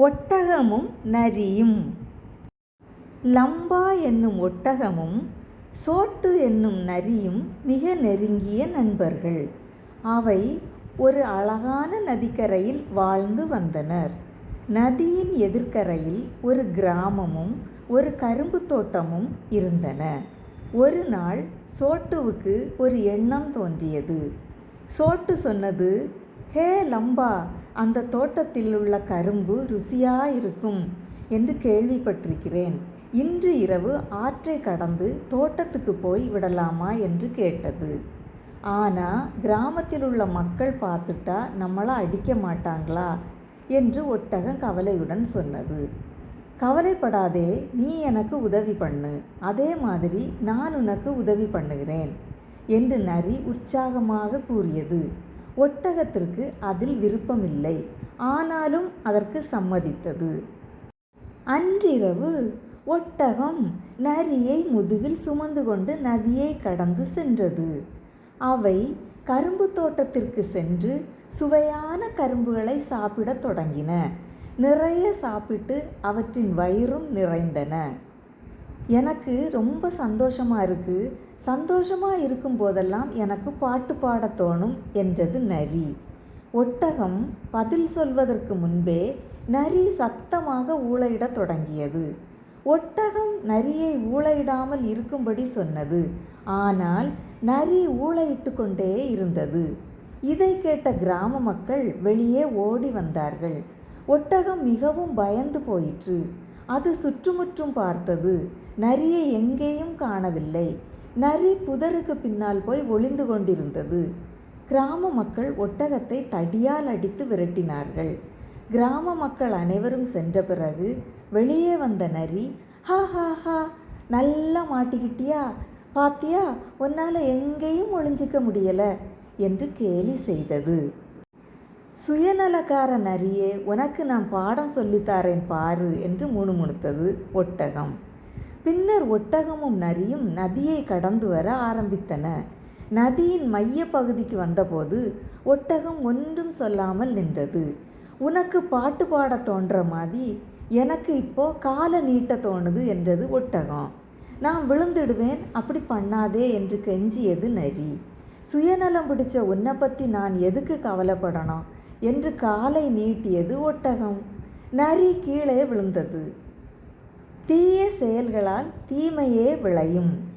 ஒட்டகமும் நரியும். லம்பா என்னும் ஒட்டகமும் சோட்டு என்னும் நரியும் மிக நெருங்கிய நண்பர்கள். அவை ஒரு அழகான நதிக்கரையில் வாழ்ந்து வந்தனர். நதியின் எதிர்க்கரையில் ஒரு கிராமமும் ஒரு கரும்பு தோட்டமும் இருந்தன. ஒரு நாள் சோட்டுவுக்கு ஒரு எண்ணம் தோன்றியது. சோட்டு சொன்னது ஹே லம்பா அந்த தோட்டத்தில் உள்ள கரும்பு ருசியாக இருக்கும் என்று கேள்விப்பட்டிருக்கிறேன். இன்று இரவு ஆற்றை கடந்து தோட்டத்துக்கு போய் விடலாமா என்று கேட்டது. ஆனால் கிராமத்தில் உள்ள மக்கள் பார்த்துட்டா நம்மளை அடிக்க மாட்டாங்களா? என்று ஒட்டகம் கவலையுடன் சொன்னது. கவலைப்படாதே நீ எனக்கு உதவி பண்ணு. அதே மாதிரி நான் உனக்கு உதவி பண்ணுகிறேன் என்று நரி உற்சாகமாக கூறியது. ஒட்டகத்திற்கு அதில் விருப்பமில்லை. ஆனாலும் அதற்கு சம்மதித்தது. அன்றிரவு ஒட்டகம் நரியை முதுகில் சுமந்து கொண்டு நதியை கடந்து சென்றது. அவை கரும்பு தோட்டத்திற்கு சென்று சுவையான கரும்புகளை சாப்பிடத் தொடங்கின. நிறைய சாப்பிட்டு அவற்றின் வயிறும் நிறைந்தன. எனக்கு ரொம்ப சந்தோஷமாக இருக்குது சந்தோஷமாக இருக்கும் போதெல்லாம் எனக்கு பாட்டு பாடத் தோணும் என்றது நரி. ஒட்டகம் பதில் சொல்வதற்கு முன்பே நரி சத்தமாக ஊளையிடத் தொடங்கியது. ஒட்டகம் நரியை ஊளையிடாமல் இருக்கும்படி சொன்னது. ஆனால் நரி ஊளையிட்டு கொண்டே இருந்தது. இதை கேட்ட கிராம மக்கள் வெளியே ஓடி வந்தார்கள். ஒட்டகம் மிகவும் பயந்து போயிற்று. அது சுற்றுமுற்றும் பார்த்தது. நரியை எங்கேயும் காணவில்லை. நரி புதருக்கு பின்னால் போய் ஒளிந்து கொண்டிருந்தது. கிராம மக்கள் ஒட்டகத்தை தடியால் அடித்து விரட்டினார்கள். கிராம மக்கள் அனைவரும் சென்ற பிறகு வெளியே வந்த நரி ஹா ஹா ஹா நல்லா மாட்டிக்கிட்டியா? பாத்தியா? உன்னால் எங்கேயும் ஒளிஞ்சிக்க முடியலை என்று கேலி செய்தது. சுயநலக்கார நரியே உனக்கு நான் பாடம் சொல்லித்தாரேன் பாரு என்று முணுமுணுத்தது ஒட்டகம். பின்னர் ஒட்டகமும் நரியும் நதியை கடந்து வர ஆரம்பித்தன. நதியின் மைய பகுதிக்கு வந்தபோது ஒட்டகம் ஒன்றும் சொல்லாமல் நின்றது. உனக்கு பாட்டு பாட தோன்ற மாதிரி எனக்கு இப்போ காலை நீட்ட தோணுது என்றது ஒட்டகம். நான் விழுந்துடுவேன் அப்படி பண்ணாதே என்று கெஞ்சியது நரி. சுயநலம் பிடிச்ச உன்னை பற்றி நான் எதுக்கு கவலைப்படணும்? என்று காலை நீட்டியது ஒட்டகம். நரி கீழே விழுந்தது. தீய செயல்களால் தீமையே விளையும்.